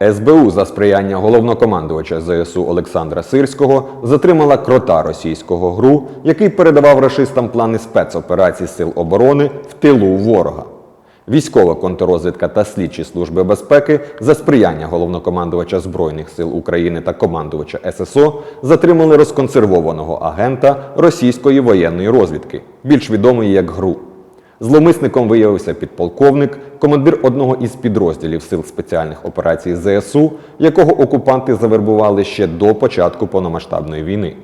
СБУ за сприяння головнокомандувача ЗСУ Олександра Сирського затримала крота російського ГРУ, який передавав рашистам плани спецоперацій Сил оборони в тилу ворога. Військова контррозвідка та слідчі служби безпеки за сприяння головнокомандувача Збройних сил України та командувача ССО затримали розконсервованого агента російської воєнної розвідки, більш відомий як ГРУ. Зловмисником виявився підполковник, командир одного із підрозділів Сил спеціальних операцій ЗСУ, якого окупанти завербували ще до початку повномасштабної війни.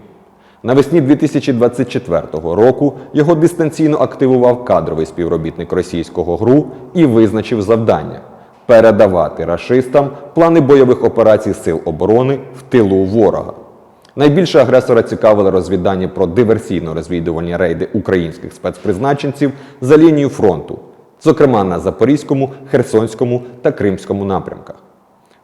Навесні 2024 року його дистанційно активував кадровий співробітник російського ГРУ і визначив завдання передавати рашистам плани бойових операцій Сил оборони в тилу ворога. Найбільше агресора цікавили розвідання про диверсійно-розвідувальні рейди українських спецпризначенців за лінію фронту, зокрема на Запорізькому, Херсонському та Кримському напрямках.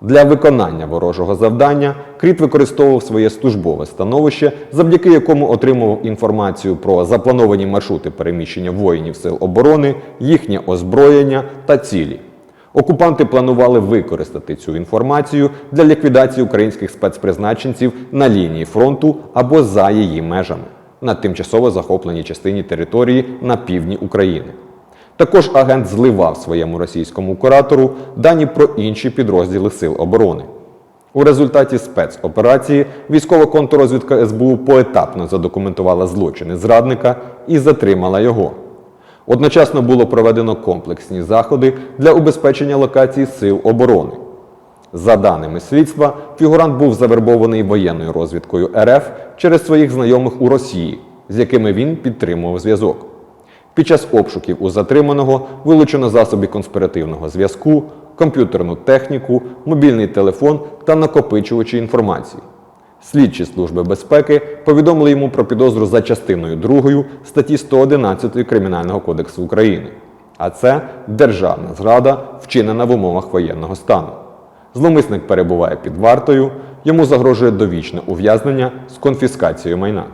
Для виконання ворожого завдання Кріт використовував своє службове становище, завдяки якому отримував інформацію про заплановані маршрути переміщення воїнів сил оборони, їхнє озброєння та цілі. Окупанти планували використати цю інформацію для ліквідації українських спецпризначенців на лінії фронту або за її межами на тимчасово захопленій частині території на півдні України. Також агент зливав своєму російському куратору дані про інші підрозділи Сил оборони. У результаті спецоперації військова контррозвідка СБУ поетапно задокументувала злочини зрадника і затримала його. Одночасно було проведено комплексні заходи для убезпечення локацій Сил оборони. За даними слідства, фігурант був завербований воєнною розвідкою РФ через своїх знайомих у Росії, з якими він підтримував зв'язок. Під час обшуків у затриманого вилучено засоби конспіративного зв'язку, комп'ютерну техніку, мобільний телефон та накопичувачі інформації. Слідчі служби безпеки повідомили йому про підозру за частиною 2 статті 111 Кримінального кодексу України. А це державна зрада, вчинена в умовах воєнного стану. Зловмисник перебуває під вартою, йому загрожує довічне ув'язнення з конфіскацією майна.